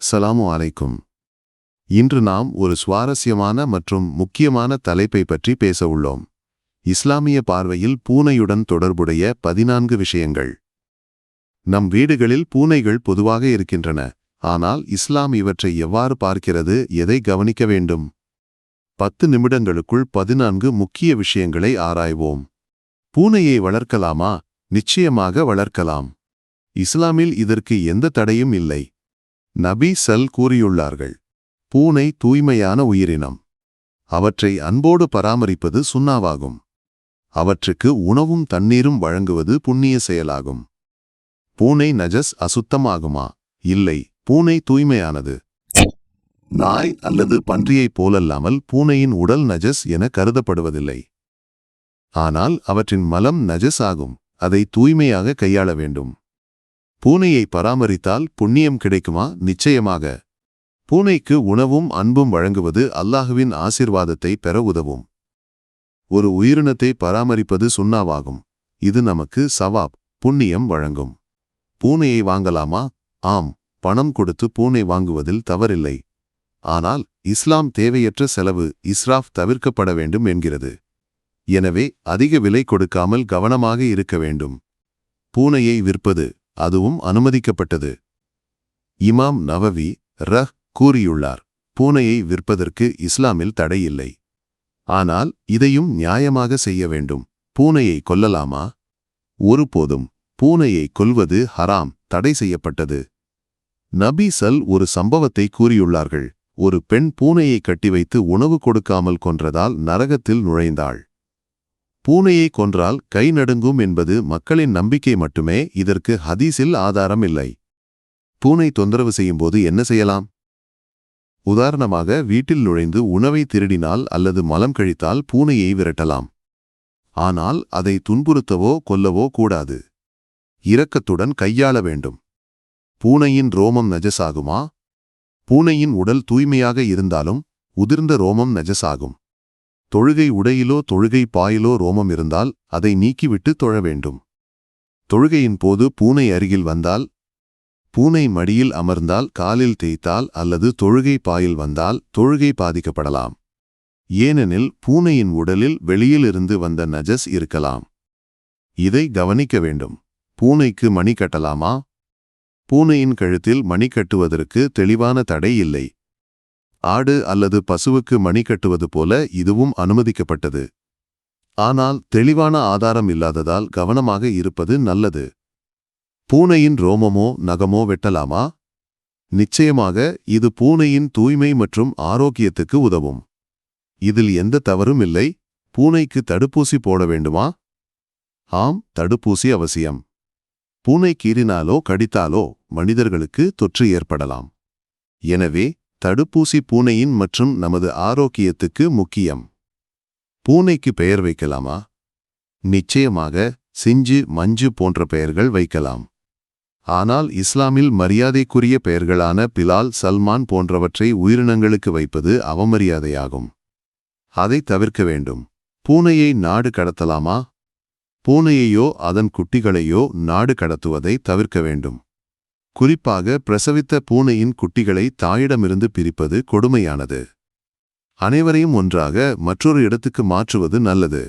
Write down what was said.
சலாமு அலைக்கும் இன்று நாம் ஒரு சுவாரஸ்யமான மற்றும் முக்கியமான தலைப்பை பற்றி பேச உள்ளோம். இஸ்லாமிய பார்வையில் பூனையுடன் தொடர்புடைய பதினான்கு விஷயங்கள். நம் வீடுகளில் பூனைகள் பொதுவாக இருக்கின்றன ஆனால் இஸ்லாம் இவற்றை எவ்வாறு பார்க்கிறது எதை கவனிக்க வேண்டும்? பத்து நிமிடங்களுக்குள் பதினான்கு முக்கிய விஷயங்களை ஆராய்வோம். பூனையை வளர்க்கலாமா? நிச்சயமாக வளர்க்கலாம். இஸ்லாமில் இதற்கு எந்த தடையும் இல்லை. நபி சல் கூறியுள்ளார்கள் பூனை தூய்மையான உயிரினம். அவற்றை அன்போடு பராமரிப்பது சுண்ணாவாகும். அவற்றுக்கு உணவும் தண்ணீரும் வழங்குவது புண்ணிய செயலாகும். பூனை நஜஸ் அசுத்தமாகுமா? இல்லை பூனை தூய்மையானது. நாய் அல்லது பன்றியைப் போலல்லாமல் பூனையின் உடல் நஜஸ் என கருதப்படுவதில்லை. ஆனால் அவற்றின் மலம் நஜஸ் ஆகும் அதை தூய்மையாக கையாள வேண்டும். பூனையை பராமரித்தால் புண்ணியம் கிடைக்குமா? நிச்சயமாக. பூனைக்கு உணவும் அன்பும் வழங்குவது அல்லாஹுவின் ஆசிர்வாதத்தை பெற உதவும். ஒரு உயிரினத்தை பராமரிப்பது சுண்ணாவாகும். இது நமக்கு சவாப் புண்ணியம் வழங்கும். பூனையை வாங்கலாமா? ஆம் பணம் கொடுத்து பூனை வாங்குவதில் தவறில்லை. ஆனால் இஸ்லாம் தேவையற்ற செலவு இஸ்ராஃப் தவிர்க்கப்பட வேண்டும் என்கிறது. எனவே அதிக விலை கொடுக்காமல் கவனமாக இருக்க வேண்டும். பூனையை விற்பது அதுவும் அனுமதிக்கப்பட்டது. இமாம் நவவி ரஹ் கூறியுள்ளார் பூனையை விற்பதற்கு இஸ்லாமில் தடையில்லை ஆனால் இதையும் நியாயமாக செய்ய வேண்டும். பூனையை கொல்லலாமா? ஒருபோதும் பூனையை கொல்வது ஹராம் தடை செய்யப்பட்டது. நபி சல் ஒரு சம்பவத்தை கூறியுள்ளார்கள். ஒரு பெண் பூனையை கட்டி வைத்து உணவு கொடுக்காமல் கொன்றதால் நரகத்தில் நுழைந்தாள். பூனையை கொன்றால் கை நடுங்கும் என்பது மக்களின் நம்பிக்கை மட்டுமே இதற்கு ஹதீஸில் ஆதாரம் இல்லை. பூனை தொந்தரவு செய்யும்போது என்ன செய்யலாம்? உதாரணமாக வீட்டில் நுழைந்து உணவை திருடினால் அல்லது மலம் கழித்தால் பூனையை விரட்டலாம். ஆனால் அதை துன்புறுத்தவோ கொல்லவோ கூடாது. இரக்கத்துடன் கையாள வேண்டும். பூனையின் ரோமம் நஜசாகுமா பூனையின் உடல் தூய்மையாக இருந்தாலும் உதிர்ந்த ரோமம் நஜசாகும் தொழுகை உடையிலோ தொழுகை பாயிலோ ரோமம் இருந்தால் அதை நீக்கிவிட்டு தொழ வேண்டும். தொழுகையின் போது பூனை அருகில் வந்தால் பூனை மடியில் அமர்ந்தால் காலில் தேய்த்தால் அல்லது தொழுகை பாயில் வந்தால் தொழுகை பாதிக்கப்படலாம். ஏனெனில் பூனையின் உடலில் வெளியிலிருந்து வந்த நஜஸ் இருக்கலாம். இதை கவனிக்க வேண்டும். பூனைக்கு மணி கட்டலாமா பூனையின் கழுத்தில் மணி கட்டுவதற்கு தெளிவான தடை இல்லை. ஆடு அல்லது பசுவுக்கு மணி கட்டுவது போல இதுவும் அனுமதிக்கப்பட்டது. ஆனால் தெளிவான ஆதாரம் இல்லாததால் கவனமாக இருப்பது நல்லது. பூனையின் ரோமமோ நகமோ வெட்டலாமா? நிச்சயமாக இது பூனையின் தூய்மை மற்றும் ஆரோக்கியத்துக்கு உதவும். இதில் எந்த தவறும் இல்லை. பூனைக்கு தடுப்பூசி போட வேண்டுமா? ஆம் தடுப்பூசி அவசியம். பூனை கீறினாலோ கடித்தாலோ மனிதர்களுக்கு தொற்று ஏற்படலாம். எனவே தடுப்பூசி பூனையின் மற்றும் நமது ஆரோக்கியத்துக்கு முக்கியம். பூனைக்கு பெயர் வைக்கலாமா? நிச்சயமாக சிஞ்சு மஞ்சு போன்ற பெயர்கள் வைக்கலாம். ஆனால் இஸ்லாமில் மரியாதைக்குரிய பெயர்களான பிலால் சல்மான் போன்றவற்றை உயிரினங்களுக்கு வைப்பது அவமரியாதையாகும். அதை தவிர்க்க வேண்டும். பூனையை நாடு கடத்தலாமா? பூனையையோ அதன் குட்டிகளையோ நாடு கடத்துவதை தவிர்க்க வேண்டும். குறிப்பாக பிரசவித்த பூனையின் குட்டிகளை தாயிடமிருந்து பிரிப்பது கொடுமையானது. அனைவரையும் ஒன்றாக மற்றொரு இடத்துக்கு மாற்றுவது நல்லது.